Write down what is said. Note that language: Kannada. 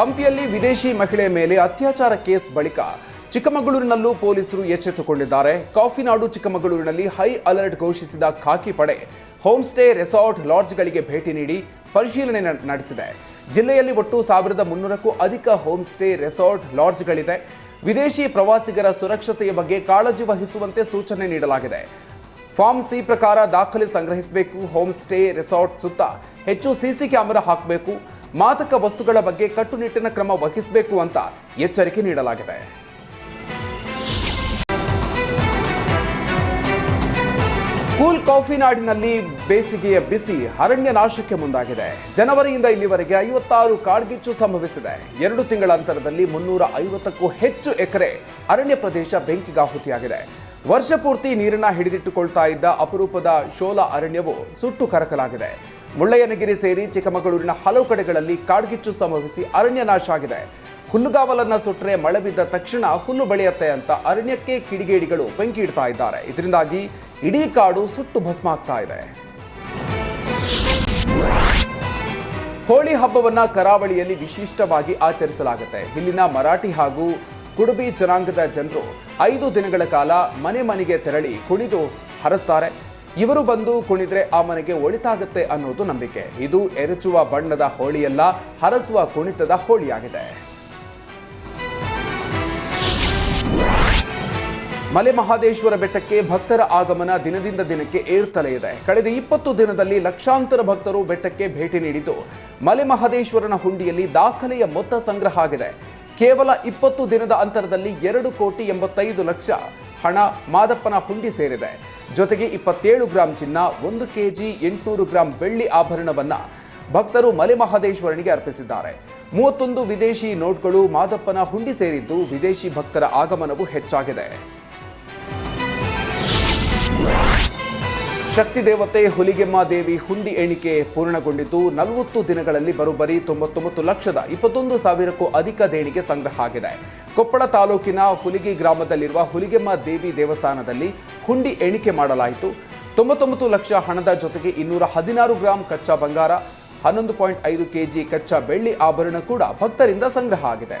ಹಂಪಿಯಲ್ಲಿ ವಿದೇಶಿ ಮಹಿಳೆ ಮೇಲೆ ಅತ್ಯಾಚಾರ ಕೇಸ್ ಬಳಿಕ ಚಿಕ್ಕಮಗಳೂರಿನಲ್ಲೂ ಪೊಲೀಸರು ಎಚ್ಚೆತ್ತುಕೊಂಡಿದ್ದಾರೆ. ಕಾಫಿನಾಡು ಚಿಕ್ಕಮಗಳೂರಿನಲ್ಲಿ ಹೈ ಅಲರ್ಟ್ ಘೋಷಿಸಿದ ಖಾಕಿ ಪಡೆ ಹೋಮ್ ಸ್ಟೇ ರೆಸಾರ್ಟ್ ಲಾಡ್ಜ್ಗಳಿಗೆ ಭೇಟಿ ನೀಡಿ ಪರಿಶೀಲನೆ ನಡೆಸಿದೆ. ಜಿಲ್ಲೆಯಲ್ಲಿ ಒಟ್ಟು ಸಾವಿರದ ಮುನ್ನೂರಕ್ಕೂ ಅಧಿಕ ಹೋಮ್ ಸ್ಟೇ ರೆಸಾರ್ಟ್ ಲಾಡ್ಜ್ಗಳಿದೆ. ವಿದೇಶಿ ಪ್ರವಾಸಿಗರ ಸುರಕ್ಷತೆಯ ಬಗ್ಗೆ ಕಾಳಜಿ ವಹಿಸುವಂತೆ ಸೂಚನೆ ನೀಡಲಾಗಿದೆ. ಫಾರ್ಮ್ ಸಿ ಪ್ರಕಾರ ದಾಖಲೆ ಸಂಗ್ರಹಿಸಬೇಕು. ಹೋಮ್ ಸ್ಟೇ ರೆಸಾರ್ಟ್ ಸುತ್ತ ಹೆಚ್ಚು ಸಿಸಿ ಕ್ಯಾಮೆರಾ ಹಾಕಬೇಕು. ಮಾದಕ ವಸ್ತುಗಳ ಬಗ್ಗೆ ಕಟ್ಟುನಿಟ್ಟಿನ ಕ್ರಮ ವಹಿಸಬೇಕು ಅಂತ ಎಚ್ಚರಿಕೆ ನೀಡಲಾಗಿದೆ. ಕೂಲ್ ಕಾಫಿ ನಾಡಿನಲ್ಲಿ ಬೇಸಿಗೆಯ ಬಿಸಿ ಅರಣ್ಯ ನಾಶಕ್ಕೆ ಮುಂದಾಗಿದೆ. ಜನವರಿಯಿಂದ ಇಲ್ಲಿವರೆಗೆ ಐವತ್ತಾರು ಕಾಡ್ಗಿಚ್ಚು ಸಂಭವಿಸಿದೆ. ಎರಡು ತಿಂಗಳ ಅಂತರದಲ್ಲಿ ಮುನ್ನೂರ ಐವತ್ತಕ್ಕೂ ಹೆಚ್ಚು ಎಕರೆ ಅರಣ್ಯ ಪ್ರದೇಶ ಬೆಂಕಿಗಾಹುತಿಯಾಗಿದೆ. ವರ್ಷ ಪೂರ್ತಿ ನೀರನ್ನ ಹಿಡಿದಿಟ್ಟುಕೊಳ್ತಾ ಇದ್ದ ಅಪರೂಪದ ಶೋಲಾ ಅರಣ್ಯವು ಸುಟ್ಟು ಕರಕಲಾಗಿದೆ. ಮುಳ್ಳಯ್ಯನಗಿರಿ ಸೇರಿ ಚಿಕ್ಕಮಗಳೂರಿನ ಹಲವು ಕಡೆಗಳಲ್ಲಿ ಕಾಡ್ಗಿಚ್ಚು ಸಂಭವಿಸಿ ಅರಣ್ಯ ನಾಶ ಆಗಿದೆ. ಹುಲ್ಲುಗಾವಲನ್ನ ಸುಟ್ಟರೆ ಮಳೆ ಬಿದ್ದ ತಕ್ಷಣ ಹುಲ್ಲು ಬೆಳೆಯುತ್ತೆ ಅಂತ ಅರಣ್ಯಕ್ಕೆ ಕಿಡಿಗೇಡಿಗಳು ಬೆಂಕಿ ಇಡ್ತಾ ಇದ್ದಾರೆ. ಇದರಿಂದಾಗಿ ಇಡೀ ಕಾಡು ಸುಟ್ಟು ಭಸ್ಮ ಆಗ್ತಾ ಇದೆ. ಹೋಳಿ ಹಬ್ಬವನ್ನ ಕರಾವಳಿಯಲ್ಲಿ ವಿಶಿಷ್ಟವಾಗಿ ಆಚರಿಸಲಾಗುತ್ತೆ. ಇಲ್ಲಿನ ಮರಾಠಿ ಹಾಗೂ ಕುಡುಬಿ ಜನಾಂಗದ ಜನರು ಐದು ದಿನಗಳ ಕಾಲ ಮನೆ ಮನೆಗೆ ತೆರಳಿ ಕುಣಿದು ಹರಸ್ತಾರೆ. ಇವರು ಬಂದು ಕುಣಿದ್ರೆ ಆ ಮನೆಗೆ ಒಳಿತಾಗುತ್ತೆ ಅನ್ನೋದು ನಂಬಿಕೆ. ಇದು ಎರಚುವ ಬಣ್ಣದ ಹೋಳಿಯಲ್ಲ, ಹರಸುವ ಕುಣಿತದ ಹೋಳಿಯಾಗಿದೆ. ಮಲೆ ಮಹಾದೇಶ್ವರ ಬೆಟ್ಟಕ್ಕೆ ಭಕ್ತರ ಆಗಮನ ದಿನದಿಂದ ದಿನಕ್ಕೆ ಏರ್ತಲೇ ಇದೆ. ಕಳೆದ ಇಪ್ಪತ್ತು ದಿನದಲ್ಲಿ ಲಕ್ಷಾಂತರ ಭಕ್ತರು ಬೆಟ್ಟಕ್ಕೆ ಭೇಟಿ ನೀಡಿದ್ದು ಮಲೆ ಮಹಾದೇಶ್ವರನ ಹುಂಡಿಯಲ್ಲಿ ದಾಖಲೆಯ ಮೊತ್ತ ಸಂಗ್ರಹ ಆಗಿದೆ. ಕೇವಲ ಇಪ್ಪತ್ತು ದಿನದ ಅಂತರದಲ್ಲಿ ಎರಡು ಕೋಟಿ ಎಂಬತ್ತೈದು ಲಕ್ಷ ಹಣ ಮಾದಪ್ಪನ ಹುಂಡಿ ಸೇರಿದೆ. ಜೊತೆಗೆ ಇಪ್ಪತ್ತೇಳು ಗ್ರಾಂ ಚಿನ್ನ, ಒಂದು ಕೆಜಿ ಎಂಟುನೂರು ಗ್ರಾಂ ಬೆಳ್ಳಿ ಆಭರಣವನ್ನ ಭಕ್ತರು ಮಲೆಮಹದೇಶ್ವರನಿಗೆ ಅರ್ಪಿಸಿದ್ದಾರೆ. ಮೂವತ್ತೊಂದು ವಿದೇಶಿ ನೋಟ್ಗಳು ಮಾದಪ್ಪನ ಹುಂಡಿ ಸೇರಿದ್ದು ವಿದೇಶಿ ಭಕ್ತರ ಆಗಮನವು ಹೆಚ್ಚಾಗಿದೆ. ಶಕ್ತಿ ದೇವತೆ ಹುಲಿಗೆಮ್ಮ ದೇವಿ ಹುಂಡಿ ಎಣಿಕೆ ಪೂರ್ಣಗೊಂಡಿದ್ದು ನಲವತ್ತು ದಿನಗಳಲ್ಲಿ ಬರೋಬ್ಬರಿ ತೊಂಬತ್ತೊಂಬತ್ತು ಲಕ್ಷದ ಇಪ್ಪತ್ತೊಂದು ಸಾವಿರಕ್ಕೂ ಅಧಿಕ ದೇಣಿಗೆ ಸಂಗ್ರಹ ಆಗಿದೆ. ಕೊಪ್ಪಳ ತಾಲೂಕಿನ ಹುಲಿಗಿ ಗ್ರಾಮದಲ್ಲಿರುವ ಹುಲಿಗೆಮ್ಮ ದೇವಿ ದೇವಸ್ಥಾನದಲ್ಲಿ ಹುಂಡಿ ಎಣಿಕೆ ಮಾಡಲಾಯಿತು. ತೊಂಬತ್ತೊಂಬತ್ತು ಲಕ್ಷ ಹಣದ ಜೊತೆಗೆ ಇನ್ನೂರ ಹದಿನಾರು ಗ್ರಾಂ ಕಚ್ಚಾ ಬಂಗಾರ, ಹನ್ನೊಂದು ಪಾಯಿಂಟ್ ಐದು ಕೆಜಿ ಕಚ್ಚಾ ಬೆಳ್ಳಿ ಆಭರಣ ಕೂಡ ಭಕ್ತರಿಂದ ಸಂಗ್ರಹ ಆಗಿದೆ.